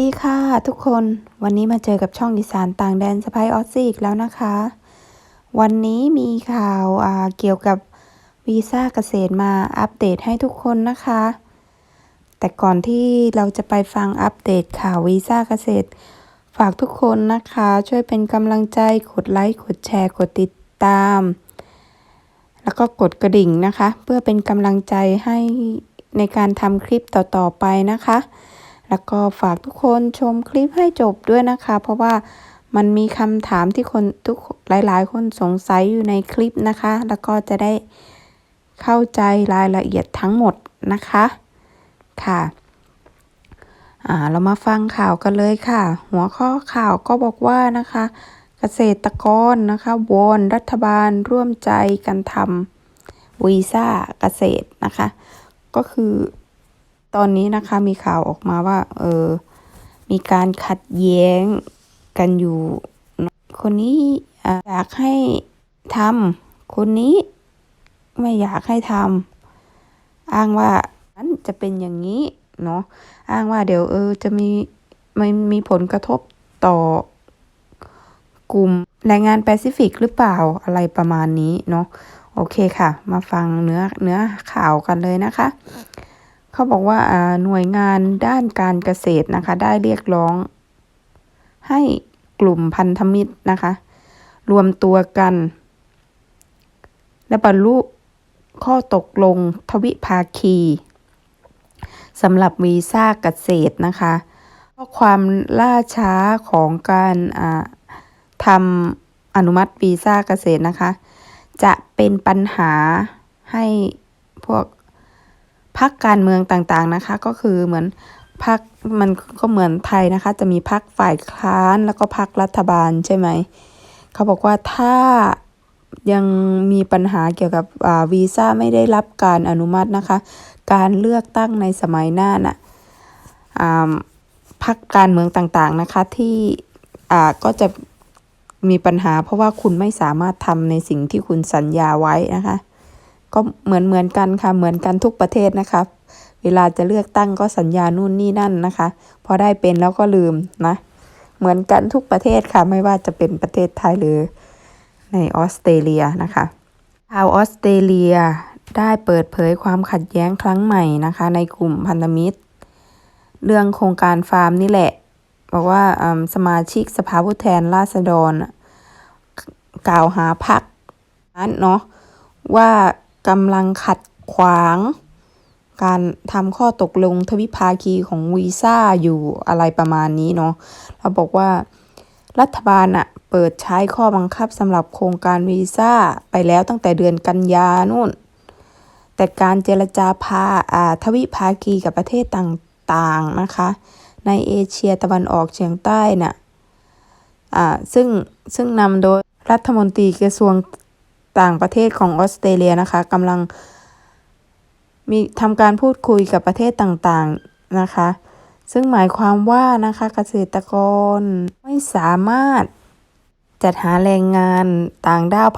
ดีค่ะทุกคนวันนี้มาเจอกับช่องอีสานต่างแดนสไปออสซี่อีกแล้วนะคะ วันนี้มีข่าวเกี่ยวกับวีซ่าเกษตรมาอัปเดตให้ทุกคนนะคะ แต่ก่อนที่เราจะไปฟังอัปเดตข่าววีซ่าเกษตร ฝากทุกคนนะคะ ช่วยเป็นกำลังใจกดไลค์กดแชร์กดติดตาม แล้วก็กดกระดิ่งนะคะ เพื่อเป็นกำลังใจให้ในการทำคลิปต่อๆไปนะคะ แล้วก็ฝากทุกคนชมคลิปให้จบด้วยนะคะ เพราะว่ามันมีคำถามที่คนทุกหลาย ๆ คนสงสัยอยู่ในคลิปนะคะ แล้วก็จะได้เข้าใจรายละเอียดทั้งหมดนะคะค่ะเรามาฟังข่าวกันเลยค่ะ หัวข้อข่าวก็บอกว่านะคะ เกษตรกรนะคะวอนรัฐบาลร่วมใจกันทำวีซ่าเกษตรนะคะ ก็คือ ตอนนี้นะคะมีข่าวออกมาว่า เออ มีการขัดแย้งกันอยู่ คนนี้อยากให้ทำคนนี้ไม่อยากให้ทำอ้างว่านั้นจะเป็นอย่างนี้เนาะอ้างว่าเดี๋ยวเออจะมีมันมีผลกระทบต่อกลุ่มแรงงานแปซิฟิกหรือเปล่าอะไรประมาณนี้เนาะโอเคค่ะ มาฟังเนื้อเนื้อข่าวกันเลยนะคะ เขาบอกว่าหน่วยงานด้านการเกษตรนะคะ ได้เรียกร้อง ให้กลุ่มพันธมิตรนะคะ รวมตัวกัน และบรรลุข้อตกลงทวิภาคีสำหรับวีซ่าเกษตรนะคะเพราะความล่าช้าของการทำอนุมัติวีซ่าเกษตรนะคะ จะเป็นปัญหาให้พวก พักการเมืองต่างๆนะคะ ก็คือเหมือนพักมันก็เหมือนไทยนะคะ จะมีพักฝ่ายค้านแล้วก็พักรัฐบาลใช่ไหมเขาบอกว่าถ้ายังมีปัญหาเกี่ยวกับวีซ่าไม่ได้รับการอนุมัตินะคะ การเลือกตั้งในสมัยหน้าน่ะพักการเมืองต่างๆนะคะที่ก็จะมีปัญหาเพราะว่าคุณไม่สามารถทำในสิ่งที่คุณสัญญาไว้นะคะ ก็เหมือนเหมือนกันค่ะเหมือนกันทุกประเทศนะคะ เวลาจะเลือกตั้งก็สัญญานู่นนี่นั่นนะคะ พอได้เป็นแล้วก็ลืมนะ เหมือนกันทุกประเทศค่ะ ไม่ว่าจะเป็นประเทศไทยหรือในออสเตรเลียนะคะชาวออสเตรเลียได้เปิดเผยความขัดแย้งครั้งใหม่นะคะ ในกลุ่มพันธมิตร เรื่องโครงการฟาร์มนี่แหละ บอกว่าสมาชิกสภาผู้แทนราษฎร กล่าวหาพักนั้นเนาะว่า กำลังขัดขวาง การทำข้อตกลงทวิภาคีของวีซ่าอยู่อะไรประมาณนี้เนาะเราบอกว่ารัฐบาลอะเปิดใช้ข้อบังคับสำหรับโครงการวีซ่าไปแล้วตั้งแต่เดือนกันยานู่น แต่การเจรจาพาอาทวิภาคีกับประเทศต่างๆนะคะ ในเอเชียตะวันออกเฉียงใต้น่ะอ่าซึ่งซึ่งนำโดยรัฐมนตรีกระทรวง ต่างประเทศของออสเตรเลียนะคะกำลังมีทำการพูดคุยกับประเทศต่างๆนะคะ ซึ่งหมายความว่านะคะเกษตรกรไม่สามารถจัดหาแรงงานต่างด้าว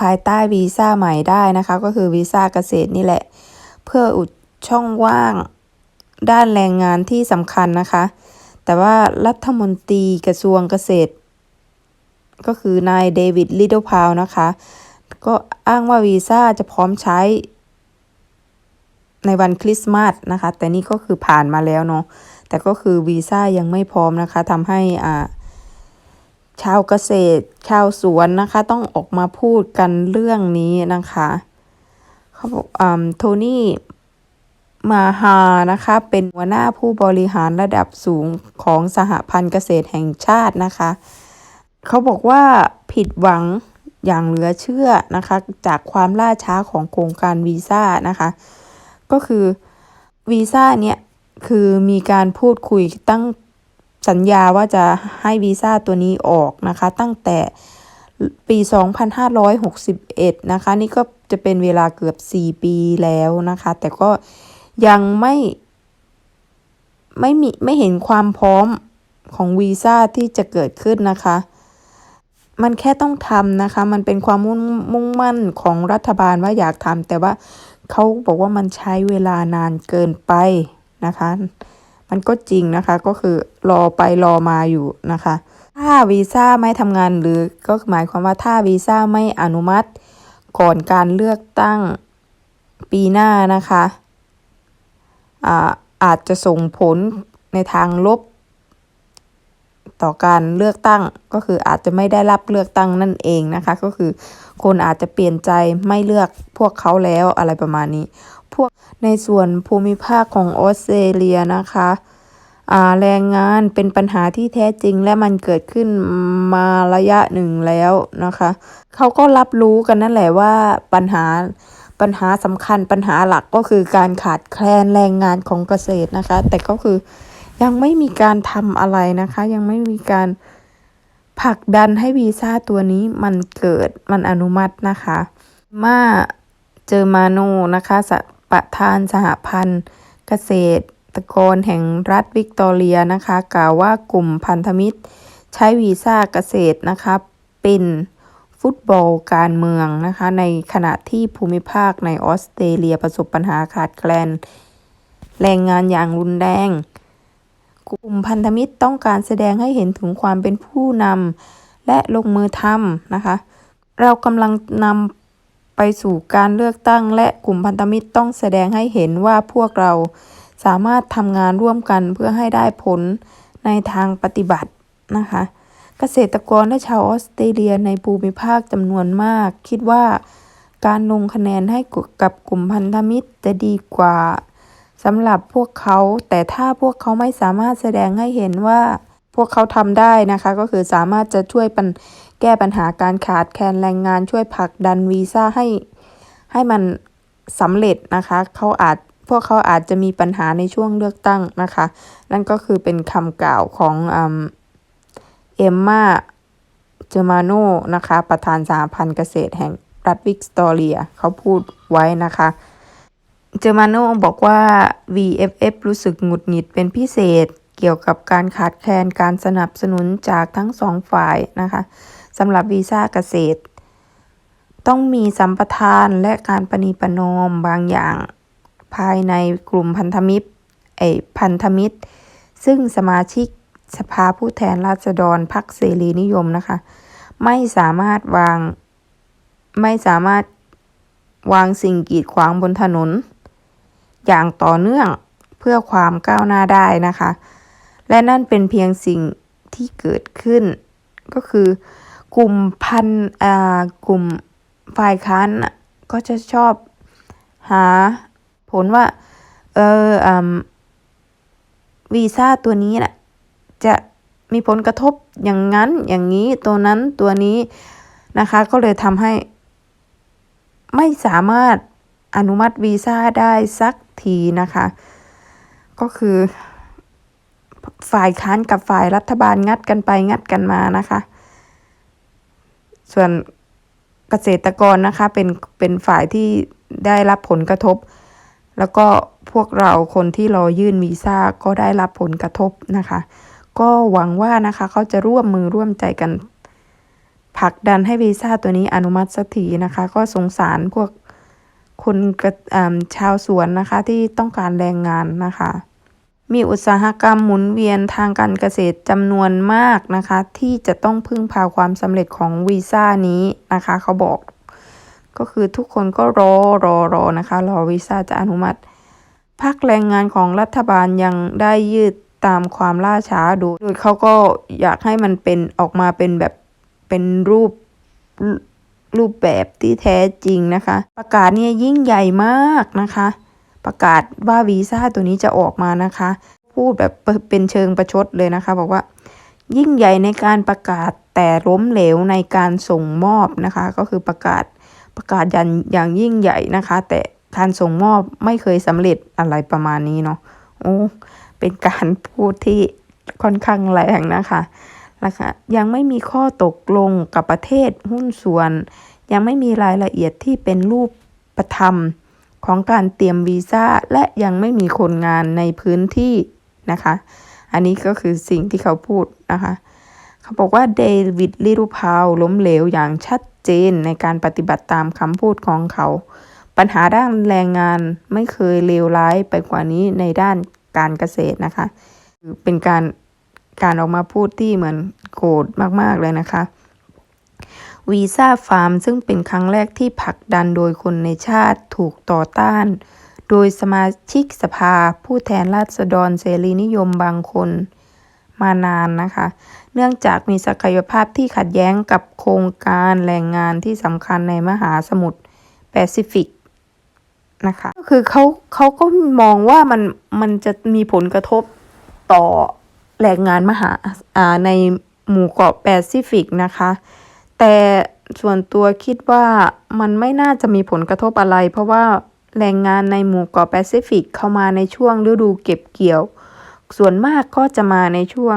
ภายใต้วีซ่าใหม่ได้นะคะ ก็คือวีซ่าเกษตรนี่แหละ เพื่ออุดช่องว่างด้านแรงงานที่สำคัญนะคะ แต่ว่ารัฐมนตรีกระทรวงเกษตร ก็คือนายเดวิดลิดเดิลพาวนะคะ ก็อ้างว่าวีซ่าจะพร้อมใช้ ในวันคริสต์มาสนะคะ แต่นี่ก็คือผ่านมาแล้วเนาะแต่ก็คือวีซ่ายังไม่พร้อมนะคะทำให้อ่าชาวเกษตร ชาวสวนนะคะ ต้องออกมาพูดกันเรื่องนี้นะคะเขาบอกอ่าโทนี่มาฮานะคะ เป็นหัวหน้าผู้บริหารระดับสูงของสหพันธ์เกษตรแห่งชาตินะคะ เขาบอกว่าผิดหวัง อย่างเหลือเชื่อนะคะ จากความล่าช้าของโครงการวีซ่านะคะ ก็คือวีซ่าเนี่ยคือมีการพูดคุยตั้งสัญญาว่าจะให้วีซ่าตัวนี้ออกนะคะ ตั้งแต่ปี 2561 นะคะ นี่ก็จะเป็นเวลาเกือบ 4 ปีแล้วนะคะ แต่ก็ยังไม่ไม่มีไม่เห็นความพร้อมของวีซ่าที่จะเกิดขึ้นนะคะ มันแค่ต้องทำนะคะ มันเป็นความมุ่งมุ่งมั่นของรัฐบาลว่าอยากทำแต่ว่าเขาบอกว่ามันใช้เวลานานเกินไปนะคะ มันก็จริงนะคะก็คือรอไปรอมาอยู่นะคะ ถ้าวีซ่าไม่ทำงานหรือก็หมายความว่าถ้าวีซ่าไม่อนุมัติก่อนการเลือกตั้งปีหน้านะคะอาอาจจะส่งผลในทางลบ ต่อการเลือกตั้ง ก็คืออาจจะไม่ได้รับเลือกตั้งนั่นเองนะคะ ก็คือ คนอาจจะเปลี่ยนใจไม่เลือกพวกเขาแล้วอะไรประมาณนี้ พวกในส่วนภูมิภาคของออสเตรเลียนะคะแรงงานเป็นปัญหาที่แท้จริงและมันเกิดขึ้นมาระยะหนึ่งแล้วนะคะเขาก็รับรู้กันนั่นแหละว่าปัญหาปัญหาสำคัญปัญหาหลักก็คือการขาดแคลนแรงงานของเกษตรนะคะ แต่ก็คือ ยังไม่มีการทำอะไรนะคะ ยังไม่มีการผลักดันให้วีซ่าตัวนี้มันเกิดมันอนุมัตินะคะ มาเจอมาโนนะคะประธานสหพันธ์เกษตรตกรแห่งรัฐวิกตอเรียนะคะ กล่าวว่ากลุ่มพันธมิตร ใช้วีซ่าเกษตรนะคะเป็นฟุตบอลการเมืองนะคะ ในขณะที่ภูมิภาคในออสเตรเลียประสบปัญหาขาดแคลน แรงงานอย่างรุนแรง กลุ่มพันธมิตรต้องการแสดงให้เห็นถึงความเป็นผู้นำและลงมือทำนะคะ เรากำลังนำไปสู่การเลือกตั้ง และกลุ่มพันธมิตรต้องแสดงให้เห็นว่าพวกเราสามารถทำงานร่วมกันเพื่อให้ได้ผลในทางปฏิบัตินะคะ เกษตรกรและชาวออสเตรเลียในภูมิภาคจำนวนมาก คิดว่าการลงคะแนนให้กับกลุ่มพันธมิตรจะดีกว่า สำหรับพวกเขา แต่ถ้าพวกเขาไม่สามารถแสดงให้เห็นว่าพวกเขาทำได้นะคะ ก็คือสามารถจะช่วยปัญแก้ปัญหาการขาดแคลนแรงงานช่วยผลักดันวีซ่าให้ให้มันสำเร็จนะคะเขาอาจพวกเขาอาจจะมีปัญหาในช่วงเลือกตั้งนะคะ นั่นก็คือเป็นคำกล่าวของเอมมาเจอมาโนนะคะ ประธานสหพันธ์เกษตรแห่งรัฐวิกตอเรีย เขาพูดไว้นะคะ เจอมาโน่บอกว่า VFF รู้สึกหงุดหงิดเป็นพิเศษ เกี่ยวกับการขาดแคลนการสนับสนุนจากทั้งสองฝ่ายนะคะสำหรับวีซ่าเกษตร ต้องมีสัมปทานและการปณีประนอมบางอย่าง ภายในกลุ่มพันธมิตรไอพันธมิตร ซึ่งสมาชิกสภาผู้แทนราษฎรพรรคเสรีนิยมนะคะ ไม่สามารถวาง ไม่สามารถวางสิ่งกีดขวางบนถนน อย่างต่อเนื่องเพื่อความก้าวหน้าได้นะคะ และนั่นเป็นเพียงสิ่งที่เกิดขึ้น ก็คือกลุ่มพันกลุ่มฝ่ายค้านก็จะชอบหาผลว่า เอออวีซ่าตัวนี้นะ่ะจะมีผลกระทบอย่างนั้นอย่างนี้ตัวนั้นตัวนี้นะคะ ก็เลยทำให้ ไม่สามารถอนุมัติวีซ่าได้สัก ทีนะคะ ก็คือฝ่ายค้านกับฝ่ายรัฐบาลงัดกันไปงัดกันมานะคะ ส่วนเกษตรกรนะคะเป็นเป็นฝ่ายที่ได้รับผลกระทบ แล้วก็พวกเราคนที่รอยื่นวีซ่าก็ได้รับผลกระทบนะคะ ก็หวังว่านะคะเขาจะร่วมมือร่วมใจกันผลักดันให้วีซ่าตัวนี้อนุมัติสักทีนะคะ ก็สงสารพวก คนชาวสวนนะคะที่ต้องการแรงงานนะคะ มีอุตสาหกรรมหมุนเวียนทางการเกษตรจำนวนมากนะคะ ที่จะต้องพึ่งพาความสำเร็จของวีซ่านี้นะคะ เขาบอกก็คือทุกคนก็รอรอรอนะคะรอวีซ่าจะอนุมัติพักแรงงานของรัฐบาลยังได้ยืดตามความล่าช้าดูโดยเขาก็อยากให้มันเป็นออกมาเป็นแบบเป็นรูป รูปแบบที่แท้จริงนะคะ ประกาศเนี่ยยิ่งใหญ่มากนะคะ ประกาศว่าวีซ่าตัวนี้จะออกมานะคะ พูดแบบเป็นเชิงประชดเลยนะคะ บอกว่า ยิ่งใหญ่ในการประกาศแต่ล้มเหลวในการส่งมอบนะคะ ก็คือประกาศประกาศยันอย่างยิ่งใหญ่นะคะ แต่การส่งมอบไม่เคยสำเร็จอะไรประมาณนี้เนาะโอ้เป็นการพูดที่ค่อนข้างแรงนะคะ นะคะยังไม่มีข้อตกลงกับประเทศหุ้นส่วน ยังไม่มีรายละเอียดที่เป็นรูปประธรรมของการเตรียมวีซ่าและยังไม่มีคนงานในพื้นที่นะคะ อันนี้ก็คือสิ่งที่เขาพูดนะคะ เขาบอกว่าเดวิดลิรูพาวล้มเหลวอย่างชัดเจนในการปฏิบัติตามคำพูดของเขา ปัญหาด้านแรงงานไม่เคยเลวร้ายไปกว่านี้ในด้านการเกษตรนะคะ เป็นการ การออกมาพูดที่เหมือนโกรธมากๆเลยนะคะวีซ่าฟาร์มซึ่งเป็นครั้งแรกที่ผลักดันโดยคนในชาติถูกต่อต้าน โดยสมาชิกสภาผู้แทนราษฎรเสรีนิยมบางคนมานานนะคะ เนื่องจากมีศักยภาพที่ขัดแย้งกับโครงการแรงงานที่สำคัญในมหาสมุทรแปซิฟิกนะคะ คือเขาเขาก็มองว่ามันมันจะมีผลกระทบต่อ แรงงานมหาอ่าในหมู่เกาะแปซิฟิกนะคะ แต่ส่วนตัวคิดว่ามันไม่น่าจะมีผลกระทบอะไร เพราะว่าแรงงานในหมู่เกาะแปซิฟิกเข้ามาในช่วงฤดูเก็บเกี่ยว ส่วนมากก็จะมาในช่วง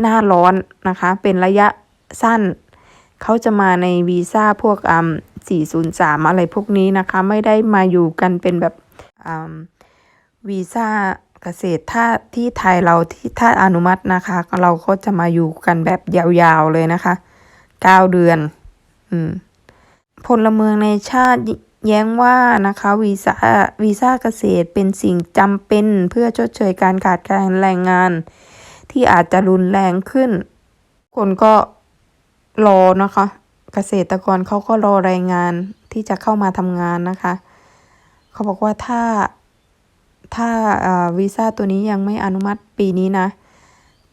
หน้าร้อนนะคะ เป็นระยะสั้น เขาจะมาในวีซ่าพวกอ่า403 อะไรพวกนี้นะคะ ไม่ได้มาอยู่กันเป็นแบบอ่าวีซ่า เกษตรถ้าที่ไทยเราที่ถ้าอนุมัตินะคะ เราก็จะมาอยู่กันแบบยาวๆเลยนะคะ9เดือน อืมพลเมืองในชาติแย้งว่านะคะวีซ่าวีซ่าเกษตรเป็นสิ่งจำเป็นเพื่อชดเชยการขาดแคลนแรงงาน ที่อาจจะรุนแรงขึ้น คนก็รอนะคะ เกษตรกรเขาก็รอแรงงานที่จะเข้ามาทำงานนะคะ เขาบอกว่าถ้า ถ้าวีซ่าตัวนี้ยังไม่อนุมัติปีนี้นะ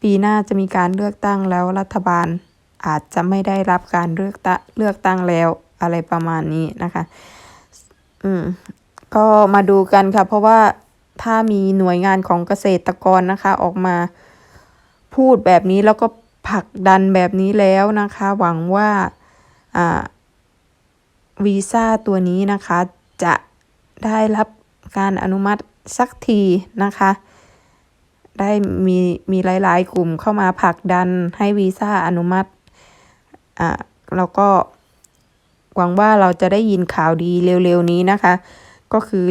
ปีหน้าจะมีการเลือกตั้งแล้วรัฐบาลอาจจะไม่ได้รับการเลือกตั้งเลือกตั้งแล้วอะไรประมาณนี้นะคะ อืม ก็มาดูกันค่ะ เพราะว่าถ้ามีหน่วยงานของเกษตรกรนะคะ ออกมาพูดแบบนี้แล้วก็ผลักดันแบบนี้แล้วนะคะ หวังว่าอ่าวีซ่าตัวนี้นะคะ จะได้รับการอนุมัติ สักทีนะคะ ได้มีมีหลาย ๆ กลุ่มเข้ามาผลักดันให้วีซ่าอนุมัติอ่าแล้วก็หวังว่าเราจะได้ยินข่าวดีเร็ว ๆ นี้นะคะ ก็คือ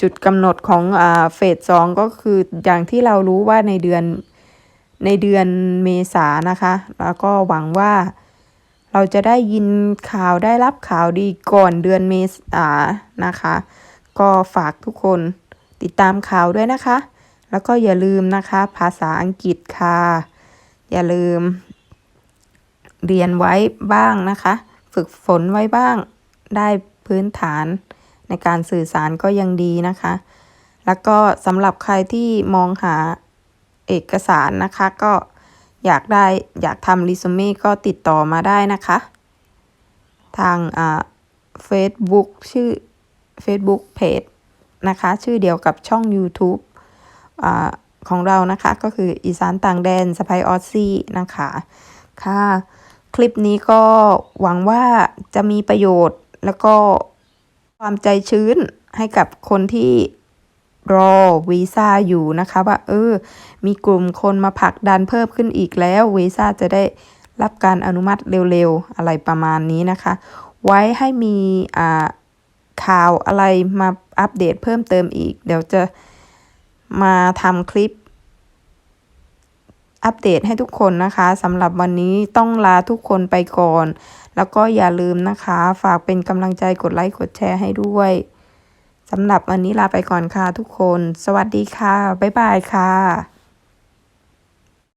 จุดกำหนดของอ่าเฟสสองก็คืออย่างที่เรารู้ว่าในเดือนในเดือนเมษานะคะ แล้วก็หวังว่าเราจะได้ยินข่าวได้รับข่าวดีก่อนเดือนเมษานะคะ ก็ฝากทุกคนติดตามข่าวด้วยนะคะ แล้วก็อย่าลืมนะคะ ภาษาอังกฤษค่ะ อย่าลืม เรียนไว้บ้างนะคะ ฝึกฝนไว้บ้าง ได้พื้นฐานในการสื่อสารก็ยังดีนะคะ แล้วก็สำหรับใครที่มองหาเอกสารนะคะก็อยากได้อยากทำรีสูเม่ก็ติดต่อมาได้นะคะ ทางอ่า Facebook ชื่อ Facebook Page นะคะ ชื่อเดียวกับช่อง YouTube อของเรานะคะ ก็คืออีสานต่างแดนสไปออซซี่นะคะ ค่ะ คลิปนี้ก็หวังว่าจะมีประโยชน์แล้วก็ความใจชื้นให้กับคนที่รอวีซ่าอยู่นะคะ ว่าเออ มีกลุ่มคนมาผลักดันเพิ่มขึ้นอีกแล้ววีซ่าจะได้รับการอนุมัติเร็วๆ อะไรประมาณนี้นะคะ ไว้ให้มีอ่า ข่าวอะไรมาอัปเดตเพิ่มเติมอีก เดี๋ยวจะมาทำคลิป อัปเดตให้ทุกคนนะคะสำหรับวันนี้ต้องลาทุกคนไปก่อน แล้วก็อย่าลืมนะคะ ฝากเป็นกำลังใจกดไลค์กดแชร์ให้ด้วยสำหรับวันนี้ลาไปก่อนค่ะทุกคน สวัสดีค่ะ บ๊ายบายค่ะ